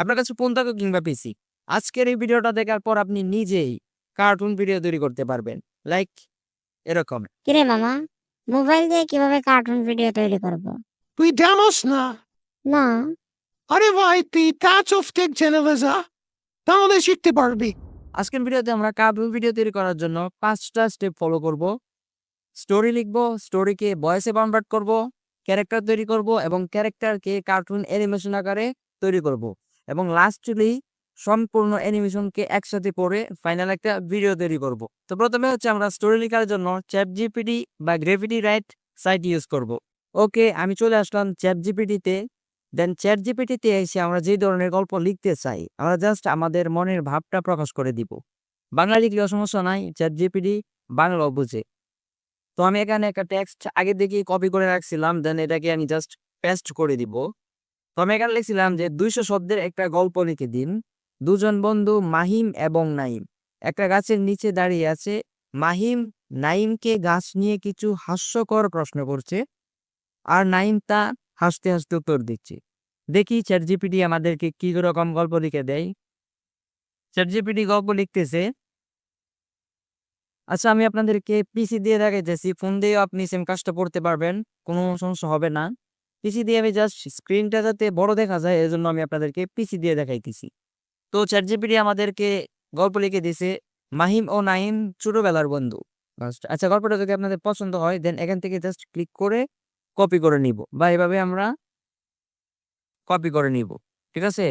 আপনার কাছে ফোন থাকুক কিংবা পিসি আজকের এই ভিডিওটা দেখার পর আপনি নিজেই কার্টুন ভিডিও তৈরি করতে পারবেন। লাইক এরকম। কিরে মামা মোবাইল দিয়ে কীভাবে কার্টুন ভিডিও তৈরি করব? তুই জানোস না? না। আরে ভাই তুই টাচ অফ টেক চ্যানেলে যা তাহলে শিখতে পারবি। আজকের ভিডিওতে আমরা কার্টুন ভিডিও তৈরি করার জন্য পাঁচটা স্টেপ ফলো করব। স্টোরি লিখব স্টোরিকে ভয়েসে কনভার্ট করব ক্যারেক্টার তৈরি করব এবং ক্যারেক্টারকে কার্টুন অ্যানিমেশন আকারে তৈরি করব। এবং লাস্টলি সম্পূর্ণ অ্যানিমেশনকে একসাথে করে ফাইনাল একটা ভিডিও তৈরি করব। তো প্রথমে হচ্ছে আমরা স্টোরি লেখার জন্য চ্যাট জিপিটি বা গ্রেভিটি রাইট সাইট ইউজ করব। ওকে আমি চলে আসলাম চ্যাট জিপিটিতে দেন চ্যাট জিপিটিতে এসে আমরা যে ধরনের গল্প লিখতে চাই, আমরা জাস্ট আমাদের মনের ভাবটা প্রকাশ করে দিব। বাংলা লিখলেও সমস্যা নাই চ্যাট জিপিটি বাংলাও বুঝে। তো আমি এখানে একটা টেক্সট আগে থেকে কপি করে রাখছিলাম দেন এটাকে আমি জাস্ট পেস্ট করে দিব। তো আমি এখানে লিখছিলাম যে দুইশো শব্দের একটা গল্প লিখে দিন। দুজন বন্ধু মাহিম এবং নাইম। একটা গাছের নিচে দাঁড়িয়ে আছে। মাহিম নাইমকে গাছ নিয়ে কিছু হাস্যকর প্রশ্ন করছে। আর নাইম তা হাসতে হাসতে উত্তর দিচ্ছে। দেখি চ্যাট জিপিটি আমাদেরকে কি রকম গল্প লিখে দেয়। চ্যাট জিপিটি গল্প লিখতেছে আচ্ছা আমি আপনাদেরকে পিসি দিয়ে দেখাইতেছি। ফোন দিয়েও আপনি সেম কাজটা করতে পারবেন। কোনো সমস্যা হবে না। পিসি দিয়ে আমি জাস্ট স্ক্রিনটা যাতে বড় দেখা যায় এর জন্য আমি আপনাদেরকে পিসি দিয়ে দেখাইতেছি। তো চ্যাট জিপিটি আমাদেরকে গল্প লিখে দিছে, মাহিম ও নাহিম ছোটবেলার বন্ধু। আচ্ছা গল্পটা যদি আপনাদের পছন্দ হয় দেন এখান থেকে জাস্ট ক্লিক করে কপি করে নিব বা এভাবে আমরা কপি করে নিব, ঠিক আছে?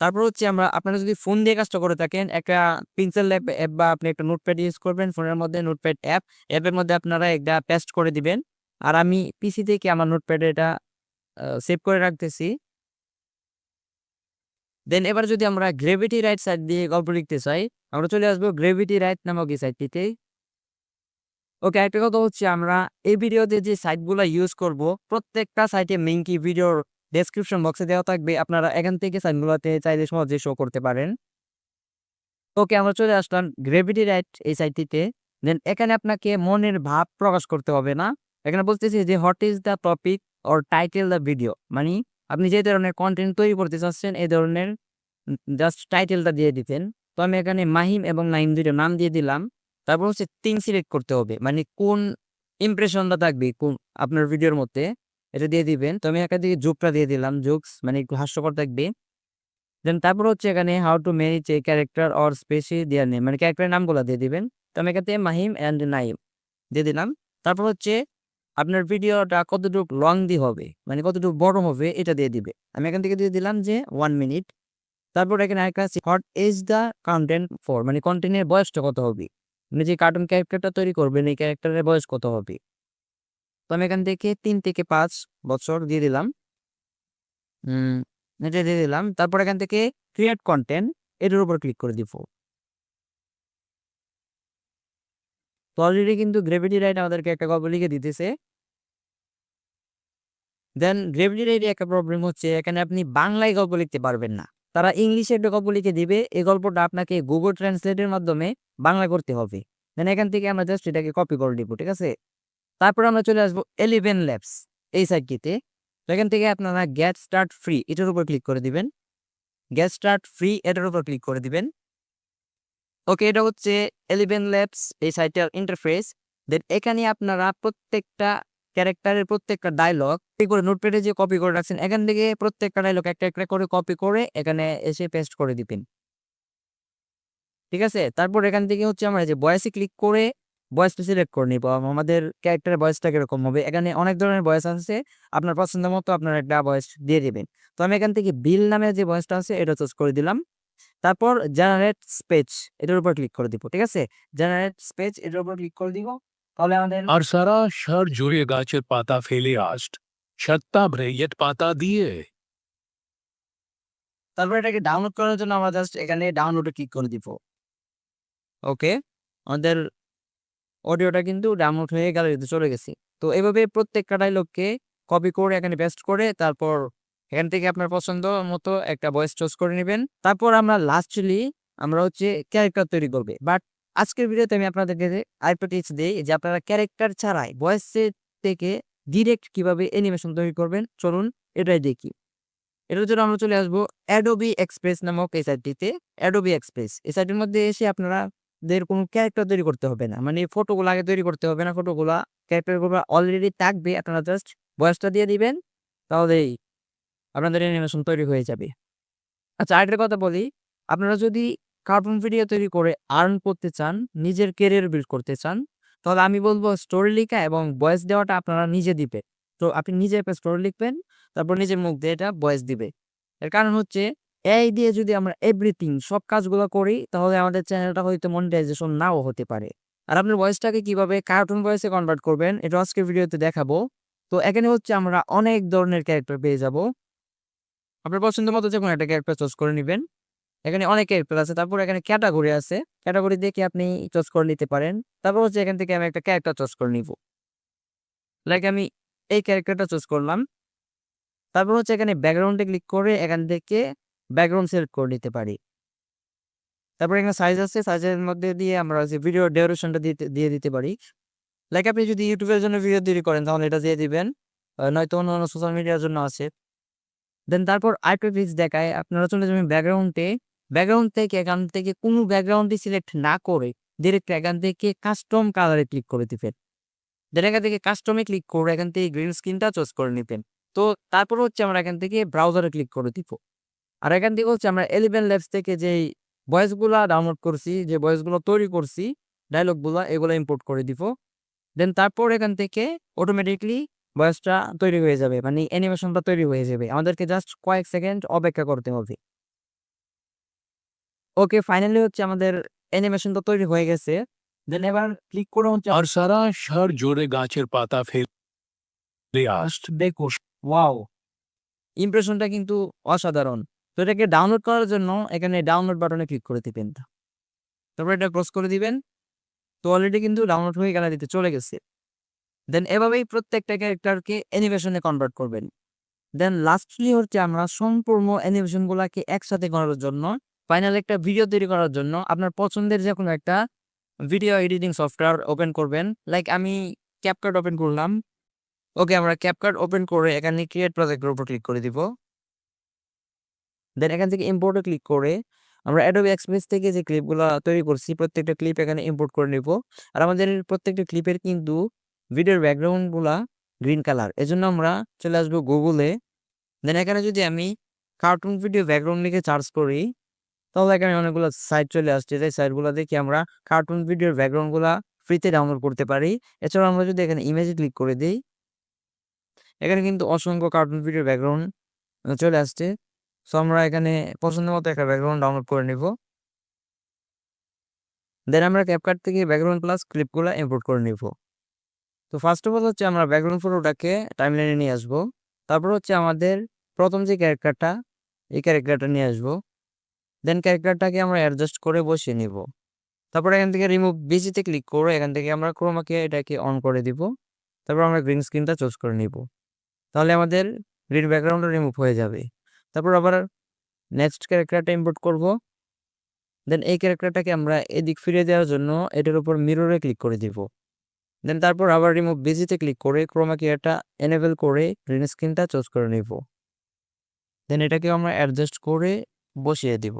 তারপর হচ্ছে আমরা, আপনারা যদি ফোন দিয়ে কাজটা করে থাকেন, একটা পিন্সেল অ্যাপ বা আপনি একটা নোটপ্যাড ইউজ করবেন ফোনের মধ্যে নোটপ্যাড অ্যাপ অ্যাপের মধ্যে আপনারা একটা পেস্ট করে দিবেন। আর আমি পিসি থেকে আমার নোটপ্যাডে এটা সেভ করে রাখতেছি। দেন এবার যদি আমরা গ্রেভিটি রাইট সাইড দিয়ে গল্প লিখতে চাই, আমরা চলে আসব গ্রেভিটি রাইট নামক এই সাইটটিতে ওকে একটা কথা হচ্ছে আমরা এই ভিডিওতে যে সাইটগুলো ইউজ করব, প্রত্যেকটা সাইটে লিঙ্কই ভিডিওর ডেসক্রিপশন বক্সে দেওয়া থাকবে। আপনারা এখান থেকে সাইটগুলোতে চাইলে সহজে শো করতে পারেন। ওকে আমরা চলে আসলাম গ্রেভিটি রাইট এই সাইটটিতে দেন এখানে আপনাকে মনের ভাব প্রকাশ করতে হবে না। এখানে বলতেছি যে what is the topic or title the video মানে আপনি যে ধরনের কন্টেন্ট তৈরি করতে চাচ্ছেন এই ধরনের জাস্ট টাইটেলটা দিয়ে দিতেন। তো আমি এখানে মাহিম এবং নাইম দুটো নাম দিয়ে দিলাম। তারপর হচ্ছে তিন সিলেক্ট করতে হবে। মানে কোন ইমপ্রেশনটা থাকবে, কোন আপনার ভিডিওর মধ্যে, এটা দিয়ে দিবেন। তো আমি এখান থেকে যোগটা দিয়ে দিলাম জোকস মানে একটু হাস্যকর থাকবে। দেন তারপর হচ্ছে এখানে how to manage a character or species দেওয়ার নেম মানে ক্যারেক্টারের নামগুলো দিয়ে দিবেন। তো আমি এখান মাহিম অ্যান্ড নাইম দিয়ে দিলাম। তারপর হচ্ছে আপনার ভিডিওটা কতটুকু লং দি হবে মানে কতটুকু বড় হবে, এটা দিয়ে দিবে। আমি এখান থেকে দিয়ে দিলাম যে ওয়ান মিনিট তারপর এখানে আরেকটা আছে what is the content for মানে কন্টেন্টের বয়সটা কত হবে? মানে যে কার্টুন ক্যারেক্টারটা তৈরি করবেন, এই ক্যারেক্টারের বয়স কত হবে? তো আমি এখান থেকে তিন থেকে পাঁচ বছর দিয়ে দিলাম। এটা দিয়ে দিলাম। তারপর এখান থেকে ক্রিয়েট কন্টেন্ট এটার উপর ক্লিক করে দিব। তো অলরেডি কিন্তু গ্রেভিটি রাইট আমাদেরকে একটা গল্প লিখে দিতেছে। দেন গ্রেভিটি রাইটে একটা প্রবলেম হচ্ছে, এখানে আপনি বাংলায় গল্প লিখতে পারবেন না। তারা ইংলিশে একটা গল্প লিখে দিবে এই গল্পটা আপনাকে গুগল ট্রান্সলেটের মাধ্যমে বাংলা করতে হবে। দেন এখান থেকে আমরা জাস্ট এটাকে কপি করে দিব ঠিক আছে? তারপর আমরা চলে আসব এলিভেন ল্যাবস এই সাইটটিতে তো এখান থেকে আপনারা গেট স্টার্ট ফ্রি এটার উপর ক্লিক করে দিবেন। গেট স্টার্ট ফ্রি এটার উপর ক্লিক করে দিবেন। ওকে, এটা হচ্ছে এলিভেন ল্যাবস এই সাইটের ইন্টারফেস দেন এখানে আপনারা প্রত্যেকটা ক্যারেক্টারের প্রত্যেকটা ডায়লগ করে নোটপ্যাডে যে কপি করে রাখছেন, এখান থেকে প্রত্যেকটা ডায়লগ একটা একটা করে কপি করে এখানে এসে পেস্ট করে দিবেন। ঠিক আছে? তারপর এখান থেকে হচ্ছে আমরা যে বয়সে ক্লিক করে বয়সটা সিলেক্ট করে নিব। আমাদের ক্যারেক্টারের বয়সটা কীরকম হবে? এখানে অনেক ধরনের বয়স আছে আপনার পছন্দ মতো আপনার একটা বয়স দিয়ে দিবেন। তো আমি এখান থেকে বিল নামে যে বয়সটা আছে, এটা চুজ করে দিলাম। তারপর জেনারেট স্পেচ এটার উপর ক্লিক করে দিব ঠিক আছে? জেনারেট স্পেচ এটার উপর ক্লিক করে দিব তাহলে আমাদের আর সারা শহর জুড়ে গাছের পাতা ফেলে আষ্ট সত্তা ভ্রেয়েট পাতা দিয়ে। তারপর এটাকে ডাউনলোড করার জন্য আমরা জাস্ট এখানে ডাউনলোডে ক্লিক করে দিব। ওকে আমাদের অডিওটা কিন্তু ডাউনলোড হয়ে গ্যালারিতে চলে গেছে। তো এভাবে প্রত্যেকটা ডায়লগকে কপি করে এখানে পেস্ট করে তারপর এখান থেকে আপনার পছন্দ মতো একটা ভয়েস চুজ করে নেবেন। তারপর আমরা লাস্টলি আমরা হচ্ছে ক্যারেক্টার তৈরি করবে। বাট আজকের ভিডিওতে আমি আপনাদেরকে আরেকটা টিপস দিই যে আপনারা ক্যারেক্টার ছাড়াই ভয়েসের থেকে ডিরেক্ট কীভাবে অ্যানিমেশন তৈরি করবেন, চলুন এটাই দেখি। এটার জন্য আমরা চলে আসব অ্যাডোবি এক্সপ্রেস নামক এই সাইটটিতে অ্যাডোবি এক্সপ্রেস এই সাইটের মধ্যে এসে আপনারা দের কোনো ক্যারেক্টার তৈরি করতে হবে না। মানে ফটোগুলো আগে তৈরি করতে হবে না। ফটোগুলা ক্যারেক্টারগুলো অলরেডি থাকবে। আপনারা জাস্ট বয়সটা দিয়ে দিবেন। তাহলেই আপনাদের অ্যানিমেশন তৈরি হয়ে যাবে। আচ্ছা আরেকটা কথা বলি। আপনারা যদি কার্টুন ভিডিও তৈরি করে আর্ন করতে চান, নিজের কেরিয়ার বিল্ড করতে চান, তাহলে আমি বলব স্টোরি লেখা এবং ভয়েস দেওয়াটা আপনারা নিজে দিবে। তো আপনি নিজে একটা স্টোরি লিখবেন, তারপর নিজের মুখ দিয়ে এটা ভয়েস দিবে। এর কারণ হচ্ছে এই দিয়ে যদি আমরা এভরিথিং সব কাজগুলো করি, তাহলে আমাদের চ্যানেলটা হয়তো মনিটাইজেশন নাও হতে পারে। আর আপনার ভয়েসটাকে কীভাবে কার্টুন ভয়েসে কনভার্ট করবেন, এটা আজকে ভিডিওতে দেখাবো। তো এখানে হচ্ছে আমরা অনেক ধরনের ক্যারেক্টার পেয়ে যাব। আপনার পছন্দ মতো যে কোনো একটা ক্যারেক্টার চুজ করে নেবেন। এখানে অনেক ক্যারেক্টার আছে, তারপর এখানে ক্যাটাগরি আছে। ক্যাটাগরি দেখে আপনি চুজ করে নিতে পারেন। তারপর হচ্ছে এখান থেকে আমি একটা ক্যারেক্টার চুজ করে নিব। লাইক আমি এই ক্যারেক্টারটা চুজ করলাম। তারপর হচ্ছে এখানে ব্যাকগ্রাউন্ডে ক্লিক করে এখান থেকে ব্যাকগ্রাউন্ড সিলেক্ট করে নিতে পারি। তারপর এখানে সাইজ আছে সাইজের মধ্যে দিয়ে আমরা যে ভিডিও ডিউরেশনটা দিতে, দিয়ে দিতে পারি। লাইক আপনি যদি ইউটিউবের জন্য ভিডিও তৈরি করেন, তাহলে এটা দিয়ে দিবেন। নয়তো অন্য অন্য সোশ্যাল মিডিয়ার জন্য আছে। দেন তারপর আরেকটা ফিক্স দেখায়, আপনারা চলে যাবেন ব্যাকগ্রাউন্ডে ব্যাকগ্রাউন্ড থেকে এখান থেকে কোনো ব্যাকগ্রাউন্ডই সিলেক্ট না করে ডিরেক্ট এখান থেকে কাস্টম কালারে ক্লিক করে দিবেন। দেন এখান থেকে কাস্টমে ক্লিক করে এখান থেকে গ্রিন স্ক্রিনটা চুজ করে নিতেন তো তারপর হচ্ছে আমরা এখান থেকে ব্রাউজারে ক্লিক করে দিব। আর এখান থেকে হচ্ছে আমরা এলিভেন ল্যাবস থেকে যেই ভয়েসগুলো ডাউনলোড করছি, যে ভয়েসগুলো তৈরি করছি ডায়লগগুলো এগুলো ইম্পোর্ট করে দিব। দেন তারপর এখান থেকে অটোমেটিকলি ভয়েসটা তৈরি হয়ে যাবে মানে অ্যানিমেশনটা তৈরি হয়ে যাবে। আমাদেরকে জাস্ট কয়েক সেকেন্ড অপেক্ষা করতে হবে। ওকে ফাইনালি হচ্ছে আমাদের অ্যানিমেশনটা তৈরি হয়ে গেছে। দেন এবার ক্লিক করে হচ্ছে আর সারা শহর জোরে গাছের পাতা ফেলে আস্ট দেখো ওয়াও ইমপ্রেশনটা কিন্তু অসাধারণ। তো এটাকে ডাউনলোড করার জন্য এখানে ডাউনলোড বাটনে ক্লিক করে দিবেন। তারপর এটা ক্রস করে দিবেন। তো অলরেডি কিন্তু ডাউনলোড হয়ে গ্যালারিতে চলে গেছে। দেন এভাবেই প্রত্যেকটা ক্যারেক্টারকে অ্যানিমেশনে কনভার্ট করবেন। দেন লাস্টলি হচ্ছে আমরা সম্পূর্ণ অ্যানিমেশনগুলোকে একসাথে করার জন্য ফাইনাল একটা ভিডিও তৈরি করার জন্য আপনার পছন্দের যে কোনো একটা ভিডিও এডিটিং সফটওয়্যার ওপেন করবেন। লাইক আমি ক্যাপকার্ট ওপেন করলাম। ওকে আমরা ক্যাপকার্ট ওপেন করে এখানে ক্রিয়েট প্রজেক্টের উপর ক্লিক করে দিব। দেন এখান থেকে ইম্পোর্টে ক্লিক করে আমরা অ্যাডোবি এক্সপ্রেস থেকে যে ক্লিপগুলো তৈরি করছি, প্রত্যেকটা ক্লিপ এখানে ইম্পোর্ট করে নিব। আর আমাদের প্রত্যেকটা ক্লিপের কিন্তু ভিডিওর ব্যাকগ্রাউন্ডগুলা গ্রিন কালার। এজন্য আমরা চলে আসব গুগলে দেন এখানে যদি আমি কার্টুন ভিডিও ব্যাকগ্রাউন্ড লিখে চার্জ করি, তাহলে এখানে অনেকগুলো সাইট চলে আসছে। যে সাইটগুলো দেখে আমরা কার্টুন ভিডিওর ব্যাকগ্রাউন্ডগুলা ফ্রিতে ডাউনলোড করতে পারি। এছাড়াও আমরা যদি এখানে ইমেজে ক্লিক করে দিই, এখানে কিন্তু অসংখ্য কার্টুন ভিডিও ব্যাকগ্রাউন্ড চলে আসছে। সো আমরা এখানে পছন্দ মতো একটা ব্যাকগ্রাউন্ড ডাউনলোড করে নিব। দেন আমরা ক্যাপকাট থেকে ব্যাকগ্রাউন্ড প্লাস ক্লিপগুলো ইম্পোর্ট করে নিব। তো ফার্স্ট অফ অল হচ্ছে আমরা ব্যাকগ্রাউন্ড ফটোটাকে টাইমলাইনে নিয়ে আসব। তারপর হচ্ছে আমাদের প্রথম যে ক্যারেক্টারটা এই ক্যারেক্টারটা নিয়ে আসব। দেন ক্যারেক্টারটাকে আমরা অ্যাডজাস্ট করে বসিয়ে নিব। তারপর এখান থেকে রিমুভ বিজিতে ক্লিক করে এখান থেকে আমরা ক্রোমাকে এটাকে অন করে দিব। তারপর আমরা গ্রিন স্ক্রিনটা চুজ করে নিব। তাহলে আমাদের গ্রিন ব্যাকগ্রাউন্ডটা রিমুভ হয়ে যাবে। তারপর আবার নেক্সট ক্যারেক্টারটা ইম্পোর্ট করব। দেন এই ক্যারেক্টারটাকে আমরা এদিক ফিরিয়ে দেওয়ার জন্য এটার উপর মিররে ক্লিক করে দিব। দেন তারপর আবার রিমুভ বিজিতে ক্লিক করে ক্রোমাকে এটা এনেবল করে গ্রিন স্ক্রিনটা চুজ করে নিব। দেন এটাকে আমরা অ্যাডজাস্ট করে বসিয়ে দিব।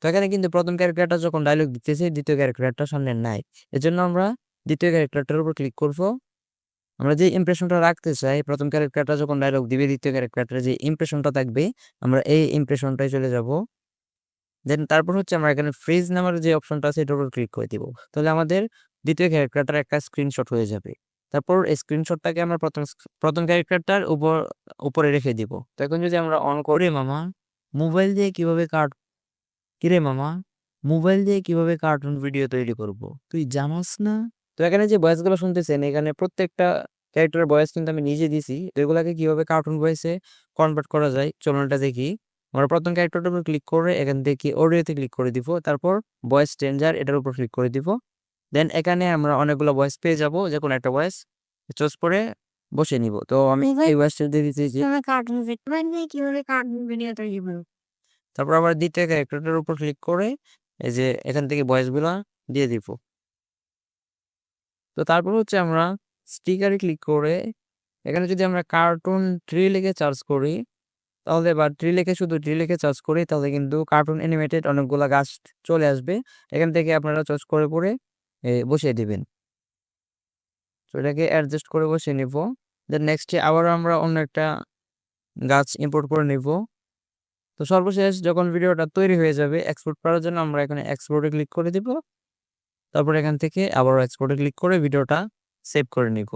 তো এখানে কিন্তু প্রথম ক্যারেক্টারটা যখন ডায়লগ দিতেছে দ্বিতীয় ক্যারেক্টারটা সামনে নাই। এজন্য আমরা দ্বিতীয় ক্যারেক্টারটার উপর ক্লিক করব। আমরা যে ইমপ্রেশনটা রাখতে চাই প্রথম ক্যারেক্টারটা যখন ডায়লগ দিবে দ্বিতীয় ক্যারেক্টারটা যে ইমপ্রেশনটা থাকবে আমরা এই ইমপ্রেশনটাই চলে যাব। দেন তারপর হচ্ছে আমরা এখানে ফ্রিজ নামের যে অপশনটা আছে, এটার উপর ক্লিক করে দিব। তাহলে আমাদের দ্বিতীয় ক্যারেক্টারটার একটা স্ক্রিনশট হয়ে যাবে। তারপর এই স্ক্রিনশটটাকে আমরা প্রথম প্রথম ক্যারেক্টারটার উপর, উপরে রেখে দিব। তো এখন যদি আমরা অন করি মামা মোবাইল দিয়ে কীভাবে কার্ট কিরে মামা মোবাইল দিয়ে কীভাবে কার্টুন ভিডিও তৈরি করব? তুই জানোস না? তো এখানে যে ভয়েসগুলো শুনতেছেন, এখানে প্রত্যেকটা ক্যারেক্টারের ভয়েস কিন্তু আমি নিজে দিছি। তো এগুলাকে কীভাবে কার্টুন ভয়েসে কনভার্ট করা যায়, চলুন এটা দেখি। আমরা প্রথম ক্যারেক্টারটার উপর ক্লিক করে এখান থেকে অডিওতে ক্লিক করে দিব। তারপর ভয়েস চেঞ্জার এটার উপর ক্লিক করে দিব। দেন এখানে আমরা অনেকগুলো ভয়েস পেয়ে যাব যে কোনো একটা ভয়েস চুজ করে বসে নিব। তো আমি এই ভয়েসটা দিয়ে দিতেছি তারপর আবার দ্বিতীয় ক্যারেক্টারটার উপর ক্লিক করে এই যে এখান থেকে ভয়েসগুলো দিয়ে দিব। তো তারপর হচ্ছে আমরা স্টিকারে ক্লিক করে এখানে যদি আমরা কার্টুন ট্রি লিখে চার্জ করি তাহলে বা ট্রি লিখে শুধু ট্রি লিখে সার্চ করি তাহলে কিন্তু কার্টুন অ্যানিমেটেড অনেকগুলা গাছ চলে আসবে। এখান থেকে আপনারা চয়েস করে করে বসিয়ে দিবেন। তো এটাকে অ্যাডজাস্ট করে বসিয়ে নিব। দেন নেক্সটে আবার আমরা অন্য একটা গাছ ইম্পোর্ট করে নিব। তো সর্বশেষ যখন ভিডিওটা তৈরি হয়ে যাবে এক্সপোর্ট করার জন্য আমরা এখানে এক্সপোর্টে ক্লিক করে দিব। তারপর এখান থেকে আবার এক্সপোর্টে ক্লিক করে ভিডিওটা সেভ করে নিব।